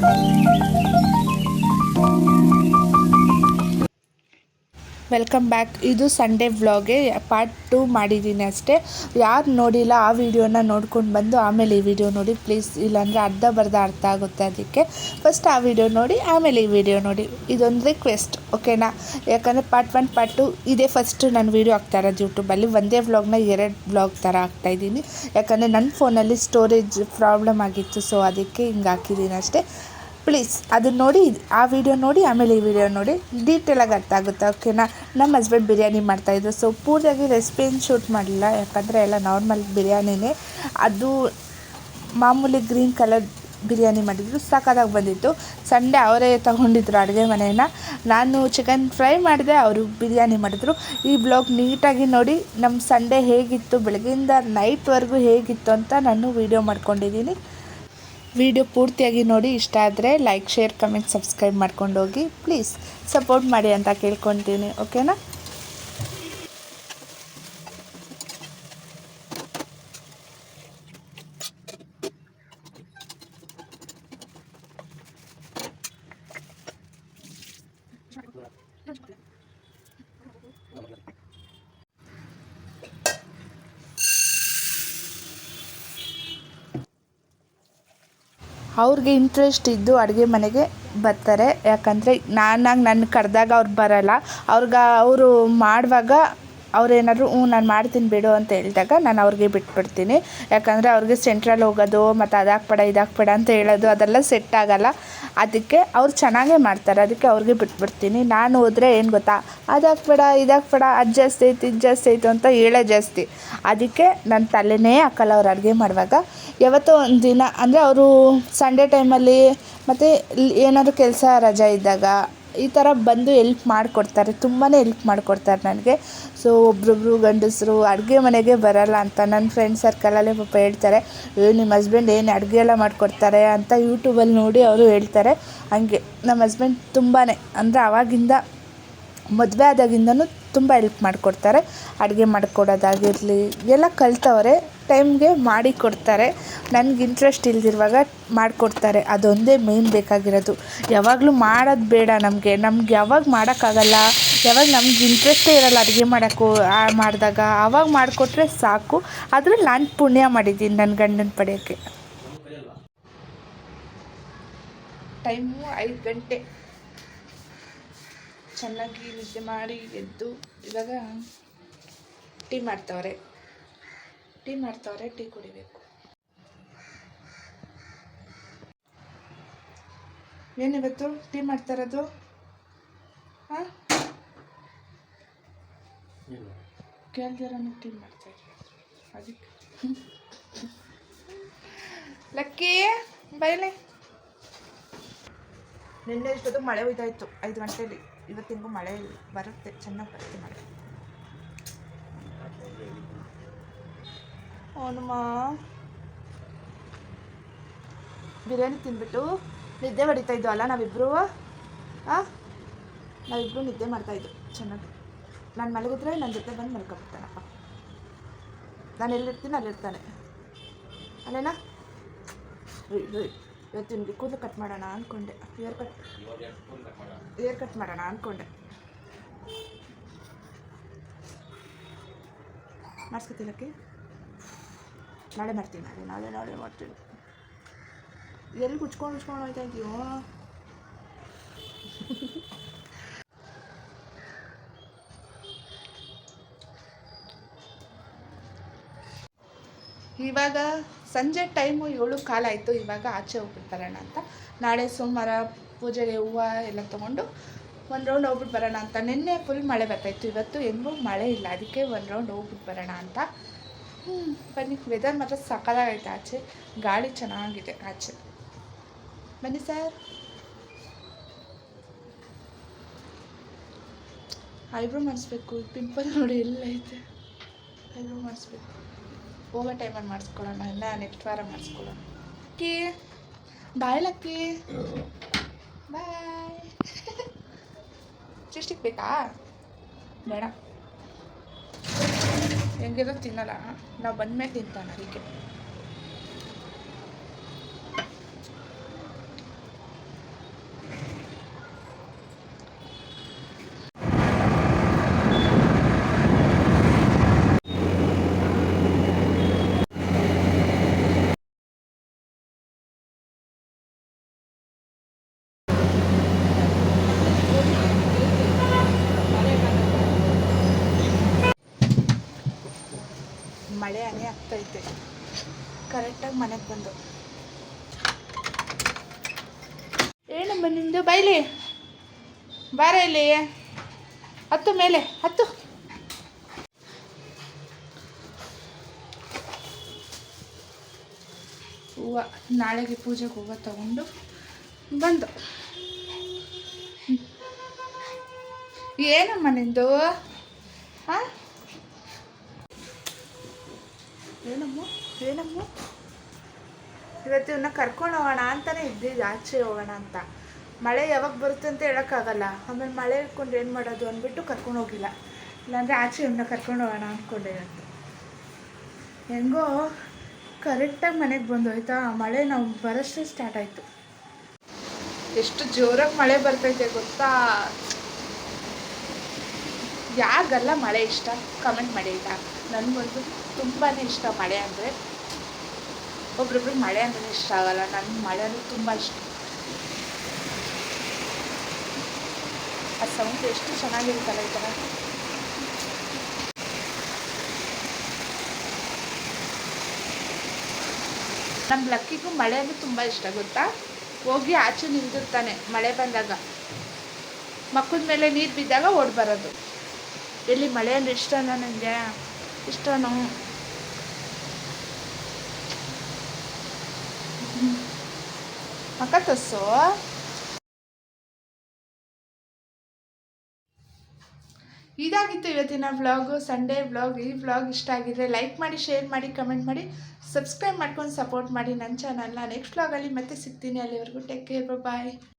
Thank you. Welcome back ಇದು Sunday ವ್ಲಾಗೆ part two ಮಾಡಿದ್ದೀನಿ ಅಷ್ಟೇ. ಯಾರು ನೋಡಿಲ್ಲ ಆ ವಿಡಿಯೋನ ನೋಡ್ಕೊಂಡು ಬಂದು ಆಮೇಲೆ ಈ ವಿಡಿಯೋ ನೋಡಿ. ಪ್ಲೀಸ್ ಇಲ್ಲಾಂದರೆ ಅರ್ಧ ಬರ್ಧ ಅರ್ಥ ಆಗುತ್ತೆ ಅದಕ್ಕೆ. ಫಸ್ಟ್ ಆ ವಿಡಿಯೋ ನೋಡಿ, ಆಮೇಲೆ ಈ ವಿಡಿಯೋ ನೋಡಿ. ಇದೊಂದು ರಿಕ್ವೆಸ್ಟ್ ಓಕೆನಾ ಯಾಕಂದರೆ ಪಾರ್ಟ್ ಒನ್ ಪಾರ್ಟ್ ಟು ಇದೇ ಫಸ್ಟ್ ನಾನು ವೀಡಿಯೋ ಹಾಕ್ತಾ ಇರೋದು ಯೂಟ್ಯೂಬಲ್ಲಿ ಒಂದೇ ವ್ಲಾಗ್ನ ಎರಡು ವ್ಲಾಗ್ ಥರ ಹಾಕ್ತಾಯಿದ್ದೀನಿ ಯಾಕಂದರೆ ನನ್ನ ಫೋನಲ್ಲಿ ಸ್ಟೋರೇಜ್ ಪ್ರಾಬ್ಲಮ್ ಆಗಿತ್ತು ಸೊ ಅದಕ್ಕೆ ಹಿಂಗೆ ಹಾಕಿದ್ದೀನಿ ಅಷ್ಟೇ. ಪ್ಲೀಸ್ ಅದನ್ನ ನೋಡಿ, ಆ ವಿಡಿಯೋ ನೋಡಿ, ಆಮೇಲೆ ಈ ವಿಡಿಯೋ ನೋಡಿ. ಡೀಟೇಲಾಗಿ ಅರ್ಥ ಆಗುತ್ತೆ ಓಕೆನಾ ನಮ್ಮ ಹಸ್ಬೆಂಡ್ ಬಿರಿಯಾನಿ ಮಾಡ್ತಾಯಿದ್ರು ಸೊ ಪೂರ್ತಿಯಾಗಿ ರೆಸಿಪಿ ಏನು ಶೂಟ್ ಮಾಡಲಿಲ್ಲ, ಯಾಕಂದರೆ ಎಲ್ಲ ನಾರ್ಮಲ್ ಬಿರಿಯಾನಿನೇ. ಅದು ಮಾಮೂಲಿ ಗ್ರೀನ್ ಕಲರ್ ಬಿರಿಯಾನಿ ಮಾಡಿದ್ರು, ಸಾಕಾದಾಗ ಬಂದಿತ್ತು. ಸಂಡೇ ಅವರೇ ತಗೊಂಡಿದ್ರು ಅಡುಗೆ ಮನೆಯನ್ನು. ನಾನು ಚಿಕನ್ ಫ್ರೈ ಮಾಡಿದೆ, ಅವರು ಬಿರಿಯಾನಿ ಮಾಡಿದ್ರು. ಈ ಬ್ಲಾಗ್ ನೀಟಾಗಿ ನೋಡಿ ನಮ್ಮ ಸಂಡೇ ಹೇಗಿತ್ತು ಬೆಳಗ್ಗೆಯಿಂದ ನೈಟ್ವರೆಗೂ ಹೇಗಿತ್ತು ಅಂತ ನಾನು ವೀಡಿಯೋ ಮಾಡ್ಕೊಂಡಿದ್ದೀನಿ. ವಿಡಿಯೋ ಪೂರ್ತಿಯಾಗಿ ನೋಡಿ, ಇಷ್ಟ ಆದರೆ ಲೈಕ್ ಶೇರ್ ಕಮೆಂಟ್ ಸಬ್ಸ್ಕ್ರೈಬ್ ಮಾಡ್ಕೊಂಡು ಹೋಗಿ ಪ್ಲೀಸ್ ಸಪೋರ್ಟ್ ಮಾಡಿ ಅಂತ ಕೇಳ್ಕೊತೀನಿ ಓಕೆನಾ ಅವ್ರಿಗೆ ಇಂಟ್ರೆಸ್ಟ್ ಇದ್ದು ಅಡುಗೆ ಮನೆಗೆ ಬರ್ತಾರೆ. ಯಾಕಂದರೆ ನಾನಾಗಿ ನನ್ನ ಕರೆದಾಗ ಅವ್ರು ಬರೋಲ್ಲ. ಅವ್ರಿಗೆ ಅವರು ಮಾಡುವಾಗ ಅವ್ರೇನಾದ್ರು, ಹ್ಞೂ, ನಾನು ಮಾಡ್ತೀನಿ ಬಿಡು ಅಂತ ಹೇಳಿದಾಗ ನಾನು ಅವ್ರಿಗೆ ಬಿಟ್ಬಿಡ್ತೀನಿ. ಯಾಕಂದರೆ ಅವ್ರಿಗೆ ಸೆಂಟ್ರಲ್ಲಿ ಹೋಗೋದು, ಮತ್ತು ಅದಾಕ್ಬೇಡ ಇದಾಕ್ಬೇಡ ಅಂತ ಹೇಳೋದು, ಅದೆಲ್ಲ ಸೆಟ್ ಆಗೋಲ್ಲ. ಅದಕ್ಕೆ ಅವ್ರು ಚೆನ್ನಾಗೇ ಮಾಡ್ತಾರೆ, ಅದಕ್ಕೆ ಅವ್ರಿಗೆ ಬಿಟ್ಬಿಡ್ತೀನಿ. ನಾನು ಹೋದರೆ ಏನು ಗೊತ್ತಾ? ಅದಾಕ್ಬೇಡ ಇದಾಕ್ಬೇಡ ಅದು ಜಾಸ್ತಿ ಐತಿ ಇದು ಜಾಸ್ತಿ ಆಯಿತು ಅಂತ ಹೇಳೋ ಜಾಸ್ತಿ. ಅದಕ್ಕೆ ನನ್ನ ತಲೆನೇ ಹಾಕಲ್ಲ ಅವ್ರು ಅಡುಗೆ ಮಾಡುವಾಗ. ಯಾವತ್ತೋ ಒಂದು ದಿನ, ಅಂದರೆ ಅವರು ಸಂಡೇ ಟೈಮಲ್ಲಿ ಮತ್ತು ಏನಾದರೂ ಕೆಲಸ ರಜೆ ಇದ್ದಾಗ ಈ ಥರ ಬಂದು ಎಲ್ಪ್ ಮಾಡಿಕೊಡ್ತಾರೆ ತುಂಬಾ ಎಲ್ಪ್ ಮಾಡಿಕೊಡ್ತಾರೆ ನನಗೆ. ಸೊ ಒಬ್ರೊಬ್ಬರು ಗಂಡಸರು ಅಡುಗೆ ಮನೆಗೆ ಬರಲ್ಲ ಅಂತ ನನ್ನ ಫ್ರೆಂಡ್ ಸರ್ಕಲಲ್ಲೇ ಪಾಪ ಹೇಳ್ತಾರೆ ಅಯ್ಯೋ ನಿಮ್ಮ ಹಸ್ಬೆಂಡ್ ಏನು ಅಡುಗೆ ಎಲ್ಲ ಮಾಡಿಕೊಡ್ತಾರೆ? ಅಂತ ಯೂಟ್ಯೂಬಲ್ಲಿ ನೋಡಿ ಅವರು ಹೇಳ್ತಾರೆ. ಹಂಗೆ ನಮ್ಮ ಹಸ್ಬೆಂಡ್ ತುಂಬಾ ಅಂದರೆ ಆವಾಗಿಂದ ಮದುವೆ ಆದಾಗಿಂದನೂ ತುಂಬ ಹೆಲ್ಪ್ ಮಾಡಿಕೊಡ್ತಾರೆ. ಅಡುಗೆ ಮಾಡಿಕೊಡೋದಾಗಿರಲಿ, ಎಲ್ಲ ಕಲ್ತವ್ರೆ ಟೈಮ್ಗೆ ಮಾಡಿ ಕೊಡ್ತಾರೆ. ನನಗೆ ಇಂಟ್ರೆಸ್ಟ್ ಇಲ್ದಿರುವಾಗ ಮಾಡಿಕೊಡ್ತಾರೆ. ಅದೊಂದೇ ಮೇನ್ ಬೇಕಾಗಿರೋದು. ಯಾವಾಗಲೂ ಮಾಡೋದು ಬೇಡ ನಮಗೆ. ನಮ್ಗೆ ಯಾವಾಗ ಮಾಡೋಕ್ಕಾಗಲ್ಲ, ಯಾವಾಗ ನಮ್ಗೆ ಇಂಟ್ರೆಸ್ಟೇ ಇರೋಲ್ಲ ಅಡುಗೆ ಮಾಡೋಕ್ಕೂ ಮಾಡಿದಾಗ. ಆವಾಗ ಮಾಡಿಕೊಟ್ರೆ ಸಾಕು. ಆದರೆ ನಾನು ಪುಣ್ಯ ಮಾಡಿದ್ದೀನಿ ನನ್ನ ಗಂಡನ ಪಡೆಯೋಕ್ಕೆ. ಟೈಮು ಐದು ಗಂಟೆ. ಚೆನ್ನಾಗಿ ನಿದ್ದೆ ಮಾಡಿ ಎದ್ದು ಇವಾಗ ಟೀ ಮಾಡ್ತವ್ರೆ. ಟೀ ಮಾಡ್ತವ್ರೆ ಟೀ ಕುಡಿಬೇಕು. ಏನಿವತ್ತು ಟೀ ಮಾಡ್ತಾರದು ಹಾಂ? ಕೇಳ್ದಿರೋನು ಟೀ ಮಾಡ್ತಾ ಇದ್ರು ಅದಕ್ಕೆ. ಲಕ್ಕಿ ಬೈಲೆ. ನಿನ್ನೆ ಇಷ್ಟೊತ್ತು ಮಳೆ ಹೋಯ್ತಾಯಿತ್ತು ಐದು ಗಂಟೆಲಿ. ಇವತ್ತಿಗೂ ಮಳೆ ಬರುತ್ತೆ, ಚೆನ್ನಾಗಿ ಬರುತ್ತೆ ಮಳೆ. ಅವನಮ್ಮ ಬಿರಿಯಾನಿ ತಿಂದ್ಬಿಟ್ಟು ನಿದ್ದೆ ಹೊಡಿತಾ ಇದ್ದು ಅಲ್ಲ ನಾವಿಬ್ಬರು ಹಾಂ ನಾವಿಬ್ಬರು ನಿದ್ದೆ ಮಾಡ್ತಾಯಿದ್ವು ಚೆನ್ನಾಗಿ. ನಾನು ಮಲಗಿದ್ರೆ ನನ್ನ ಜೊತೆ ಬಂದು ಮಲ್ಕೊಬಿಡ್ತಾನಪ್ಪ ನಾನು ಎಲ್ಲಿರ್ತೀನಿ ಅಲ್ಲಿರ್ತಾನೆ. ಅಲ್ಲೇನಾ? ಇವತ್ತು ನಿಮಗೆ ಕೂದಲು ಕಟ್ ಮಾಡೋಣ ಅಂದ್ಕೊಂಡೆ ಹೇರ್ ಕಟ್ ಏರ್ ಕಟ್ ಮಾಡೋಣ ಅಂದ್ಕೊಂಡೆ ಮಾಡಿಸ್ಕೊತೀನಕ್ಕೆ ನಾಳೆ ಮಾಡ್ತೀನಿ ನಾಳೆ ನಾಳೆ ನಾಳೆ ಮಾಡ್ತೀನಿ. ಎಲ್ಲಿ ಕುಚ್ಕೊಂಡು ಉಚ್ಕೊಂಡು ಹೋಯ್ತಾ ಇದೆಯೋ? ಇವಾಗ ಸಂಜೆ ಟೈಮು ಏಳು ಕಾಲ ಆಯಿತು, ಇವಾಗ ಆಚೆ ಹೋಗ್ಬಿಟ್ಟು ಬರೋಣ ಅಂತ. ನಾಳೆ ಸೋಮವಾರ ಪೂಜೆಗೆ ಹೂವು ಎಲ್ಲ ತೊಗೊಂಡು ಒಂದು ರೌಂಡ್ ಹೋಗ್ಬಿಟ್ಟು ಬರೋಣ ಅಂತ. ನಿನ್ನೆ ಫುಲ್ ಮಳೆ ಬರ್ತಾಯಿತ್ತು, ಇವತ್ತು ಹೆಂಗೂ ಮಳೆ ಇಲ್ಲ. ಅದಕ್ಕೆ ಒಂದು ರೌಂಡ್ ಹೋಗ್ಬಿಟ್ಟು ಬರೋಣ ಅಂತ. ಹ್ಞೂ ಬನ್ನಿ. ವೆದರ್ ಮಾತ್ರ ಸಕಾಲಾಗೈತೆ ಆಚೆ. ಗಾಳಿ ಚೆನ್ನಾಗಿದೆ ಆಚೆ. ಬನ್ನಿ ಸರ್ ಐಬ್ರೋ ಮಾಡಿಸ್ಬೇಕು. ಪಿಂಪಲ್ ನೋಡಿ ಎಲ್ಲ ಐತೆ. ಐಬ್ರೋ ಮಾಡಿಸ್ಬೇಕು. ಹೋಗೋ ಟೈಮಲ್ಲಿ ಮಾಡಿಸ್ಕೊಳ್ಳೋಣ, ಇಲ್ಲ ನೆಕ್ಸ್ಟ್ ವಾರ ಮಾಡಿಸ್ಕೊಳ್ಳೋಣ. ಅಕ್ಕಿ ಬಾಯ್ ಲಕ್ಕಿ ಬಾಯ್. ಚಿಸ್ಟಿಕ್ ಬೇಕಾ? ಬೇಡ. ಹೆಂಗಿರೋ ತಿನ್ನಲ್ಲ. ನಾವು ಬಂದ ಮೇಲೆ ತಿಂತಾನೆ ಅದಕ್ಕೆ. ಮಳೆ ಹನಿ ಆಗ್ತೈತೆ. ಕರೆಕ್ಟಾಗಿ ಮನೆಗೆ ಬಂದು. ಏನಮ್ಮ ನಿಂದು? ಬೈಲಿ. ಬಾರ ಇಲ್ಲಿ. ಹತ್ತು ಮೇಲೆ, ಹತ್ತು. ಹೂವ, ನಾಳೆಗೆ ಪೂಜೆಗೆ ಹೂವ ತಗೊಂಡು ಬಂದು. ಏನಮ್ಮ ನಿಂದು? ಹಾಂ ಏನಮ್ಮ? ಏನಮ್ಮ? ಇವತ್ತು ಇವನ್ನ ಕರ್ಕೊಂಡು ಹೋಗೋಣ ಅಂತಲೇ ಇದ್ದಿದ್ದು ಆಚೆ ಹೋಗೋಣ ಅಂತ. ಮಳೆ ಯಾವಾಗ ಬರುತ್ತೆ ಅಂತ ಹೇಳೋಕ್ಕಾಗಲ್ಲ. ಆಮೇಲೆ ಮಳೆ ಇಟ್ಕೊಂಡು ಏನು ಮಾಡೋದು ಅಂದ್ಬಿಟ್ಟು ಕರ್ಕೊಂಡು ಹೋಗಿಲ್ಲ. ಇಲ್ಲಾಂದರೆ ಆಚೆ ಇವನ್ನ ಕರ್ಕೊಂಡು ಹೋಗೋಣ ಅಂದ್ಕೊಂಡೆ ಇವತ್ತು. ಹೆಂಗೋ ಕರೆಕ್ಟಾಗಿ ಮನೆಗೆ ಬಂದೋಯ್ತಾ? ಮಳೆ ನಾವು ಬರೋಷ್ಟೇ ಸ್ಟಾರ್ಟ್ ಆಯಿತು. ಎಷ್ಟು ಜೋರಾಗಿ ಮಳೆ ಬರ್ತೈತೆ ಗೊತ್ತಾ? ಯಾಗಲ್ಲ ಮಳೆ ಇಷ್ಟ? ಕಮೆಂಟ್ ಮಾಡಿ ಆಯಿತಾ? ನನಗಂತೂ ತುಂಬಾ ಇಷ್ಟ ಮಳೆ ಅಂದರೆ. ಒಬ್ರೊಬ್ರಿಗೆ ಮಳೆ ಅಂದ್ರೆ ಇಷ್ಟ ಆಗಲ್ಲ, ನನಗೆ ಮಳೆ ಅಂದರೆ ತುಂಬ ಇಷ್ಟ. ಆ ಸೌಂಡ್ ಎಷ್ಟು ಚೆನ್ನಾಗಿರುತ್ತಲ್ಲ ಈ ಥರ ನಮ್ಮ ಲಕ್ಕಿಗೂ ಮಳೆ ಅಂದರೆ ತುಂಬ ಇಷ್ಟ, ಗೊತ್ತಾ? ಹೋಗಿ ಆಚೆ ನಿಂತಿರ್ತಾನೆ ಮಳೆ ಬಂದಾಗ. ಮಕ್ಕಳ ಮೇಲೆ ನೀರು ಬಿದ್ದಾಗ ಓಡಿ ಬರೋದು. ಎಲ್ಲಿ ಮಳೆ ಅಂದರೆ ಇಷ್ಟನಾ ನನಗೆ ಇಷ್ಟನೋ? ತಸ್ಸು? ಇದಾಗಿತ್ತು ಇವತ್ತಿನ ವ್ಲಾಗು, ಸಂಡೇ ವ್ಲಾಗ್. ಈ ವ್ಲಾಗ್ ಇಷ್ಟ ಆಗಿದ್ರೆ ಲೈಕ್ ಮಾಡಿ, ಶೇರ್ ಮಾಡಿ, ಕಮೆಂಟ್ ಮಾಡಿ, ಸಬ್ಸ್ಕ್ರೈಬ್ ಮಾಡ್ಕೊಂಡು ಸಪೋರ್ಟ್ ಮಾಡಿ ನನ್ನ ಚಾನಲ್ನ. ನೆಕ್ಸ್ಟ್ ವ್ಲಾಗಲ್ಲಿ ಮತ್ತೆ ಸಿಗ್ತೀನಿ. ಅಲ್ಲಿವರೆಗೂ ಟೇಕ್ ಕೇರ್. ಬಾಯ್